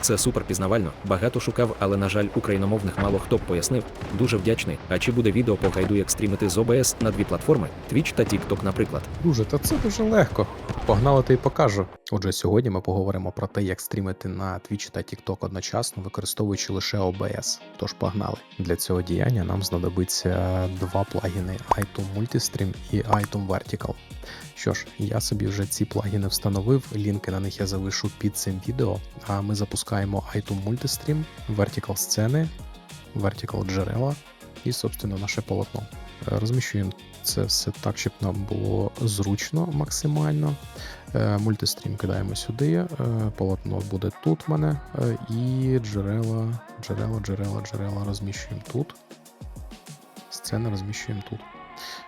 Це супер пізнавально. Багато шукав, але на жаль, україномовних мало хто б пояснив. Дуже вдячний. А чи буде відео по гайду, як стрімити з OBS на дві платформи Twitch та TikTok, наприклад. Друже, та це дуже легко. Погнали та й покажу. Отже, сьогодні ми поговоримо про те, як стрімити на Twitch та TikTok одночасно, використовуючи лише OBS. Тож погнали. Для цього діяння нам знадобиться два плагіни iTunes Multistream і iTunes Vertical. Що ж, я собі вже ці плагіни встановив, лінки на них я залишу під цим відео. А ми запускаємо iTunes Multistream, Vertical сцени, Vertical джерела і, собственно, наше полотно. Е, Розміщуємо це все так, щоб нам було зручно максимально. Е, Мультистрім кидаємо сюди, е, полотно буде тут в мене, і джерела, джерела, джерела, джерела розміщуємо тут. Сцени розміщуємо тут.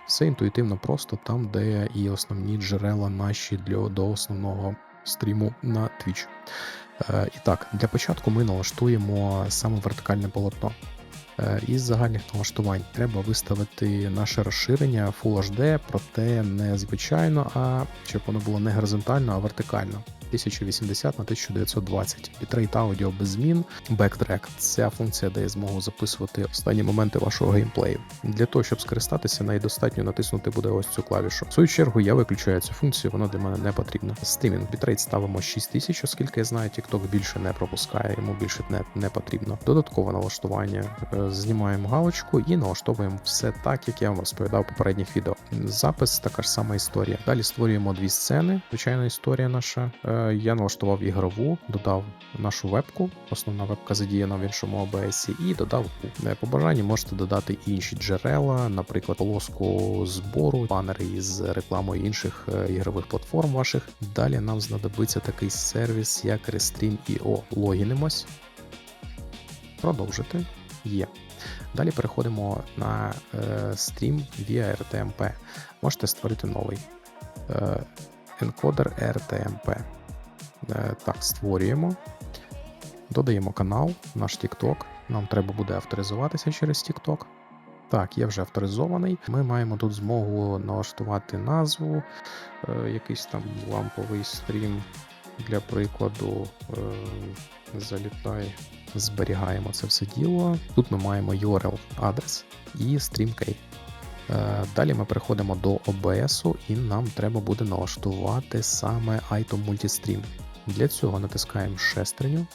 Все інтуїтивно просто там, де і основні джерела наші для, до основного стріму на Twitch. Е, І так, для початку ми налаштуємо саме вертикальне полотно. Е, Із загальних налаштувань треба виставити наше розширення Full HD, проте не звичайно, а щоб воно було не горизонтально, а вертикально. 1080 на 1920. Бітрейт аудіо без змін. Бектрек. Ця функція дає змогу записувати останні моменти вашого геймплею. Для того, щоб скористатися, нею достатньо натиснути буде ось цю клавішу. В свою чергу я виключаю цю функцію, вона для мене не потрібна. Стрімінг бітрейт ставимо 6000, оскільки я знаю, TikTok більше не пропускає, йому більше не, не потрібно. Додаткове налаштування. Е, Знімаємо галочку і налаштовуємо все так, як я вам розповідав в попередніх відео. Запис така ж сама історія. Далі створюємо дві сцени. Звичайна історія наша. Е, Я налаштував ігрову, додав нашу вебку. Основна вебка задіяна в іншому OBS, і додав. Е, По бажанні можете додати інші джерела, наприклад, полоску збору, банери із рекламою інших е, ігрових платформ ваших. Далі нам знадобиться такий сервіс, як Restream.io. Логінимось. Продовжити. Є. Далі переходимо на е, стрім via RTMP. Можете створити новий е, енкодер RTMP. Е, так, створюємо. Додаємо канал, наш TikTok. Нам треба буде авторизуватися через TikTok. Так, я вже авторизований. Ми маємо тут змогу налаштувати назву, якийсь там ламповий стрім. Для прикладу, е, залітай, зберігаємо це все діло. Тут ми маємо URL адрес і StreamKey. Е, Далі ми переходимо до OBS і нам треба буде налаштувати саме item Multistream. Для цього натискаємо шестерню,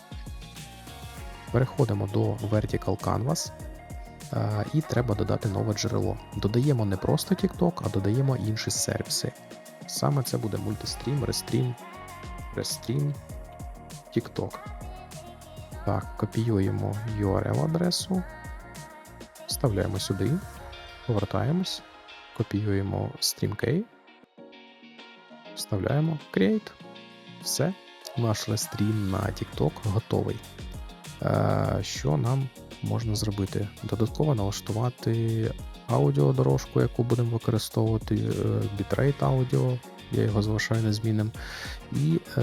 переходимо до Vertical Canvas е, і треба додати нове джерело. Додаємо не просто TikTok, а додаємо інші сервіси. Саме це буде Multistream, Restream, Restream, TikTok. Так, копіюємо URL-адресу, вставляємо сюди, повертаємось, копіюємо StreamKey, вставляємо Create. Все, наш рестрім на TikTok готовий. Е, що нам можна зробити? Додатково налаштувати аудіодорожку, яку будемо використовувати, е, бітрейт аудіо, я його залишаю незмінним. І е,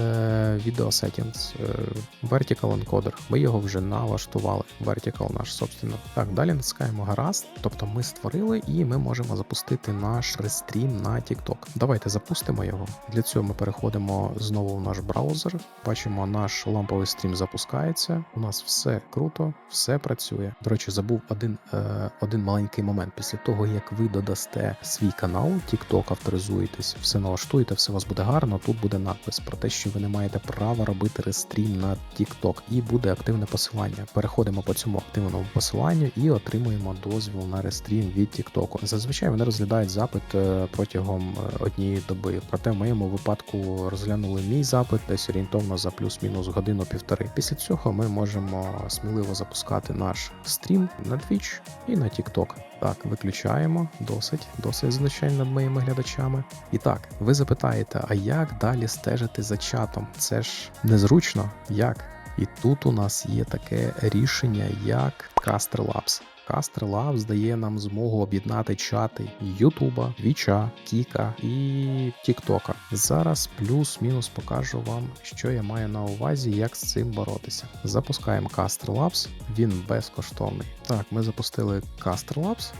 Video Settings, е, Vertical Encoder. Ми його вже налаштували. Vertical наш, собственно. Так, далі натискаємо гаразд. Тобто ми створили і ми можемо запустити наш рестрім на TikTok. Давайте запустимо його. Для цього ми переходимо знову в наш браузер. Бачимо, наш ламповий стрім запускається. У нас все круто, все працює. До речі, забув один, е, один маленький момент. Після того, як ви додасте свій канал, TikTok авторизуєтесь, все налаштуєте, все у вас буде гарно. Тут буде надпис про те, що ви не маєте права робити рестрім на TikTok, і буде активне посилання. Переходимо по цьому активному посиланню і отримуємо дозвіл на рестрім від TikTok. Зазвичай вони розглядають запит е, протягом е, однієї доби. Проте в моєму випадку розглянули мій запит десь орієнтовно за плюс-мінус годину-півтори. Після цього ми можемо сміливо запускати наш стрім на Twitch і на TikTok. Так, виключаємо досить, досить звичайно над моїми глядачами. І так, ви запитаєте, а як далі стежити за чатом? Це ж незручно. Як? І тут у нас є таке рішення, як Caster Labs. Caster Labs дає нам змогу об'єднати чати Ютуба, Твіча, Кіка і Тіктока. Зараз плюс-мінус покажу вам, що я маю на увазі, як з цим боротися. Запускаємо Caster Labs, він безкоштовний. Так, ми запустили Caster Labs.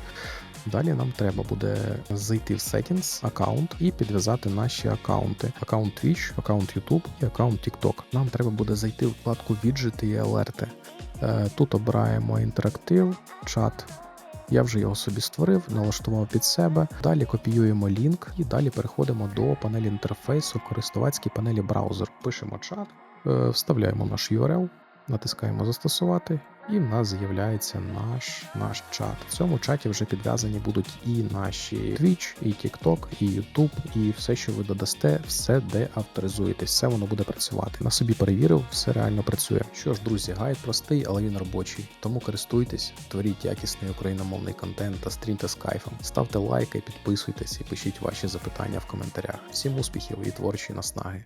Далі нам треба буде зайти в Settings, аккаунт і підв'язати наші аккаунти: аккаунт Twitch, аккаунт YouTube і аккаунт TikTok. Нам треба буде зайти в вкладку віджити і алерти. Е, Тут обираємо інтерактив, чат. Я вже його собі створив, налаштував під себе. Далі копіюємо лінк і далі переходимо до панелі інтерфейсу, користувацькій панелі браузер. Пишемо чат, е, вставляємо наш URL, натискаємо застосувати, і в нас з'являється наш, наш чат. В цьому чаті вже підв'язані будуть і наші Twitch, і TikTok, і YouTube, і все, що ви додасте, все де авторизуєтесь, все воно буде працювати. На собі перевірив, все реально працює. Що ж, друзі, гайд простий, але він робочий. Тому користуйтесь, творіть якісний україномовний контент та стрімте з кайфом. Ставте лайки, підписуйтесь і пишіть ваші запитання в коментарях. Всім успіхів і творчої наснаги!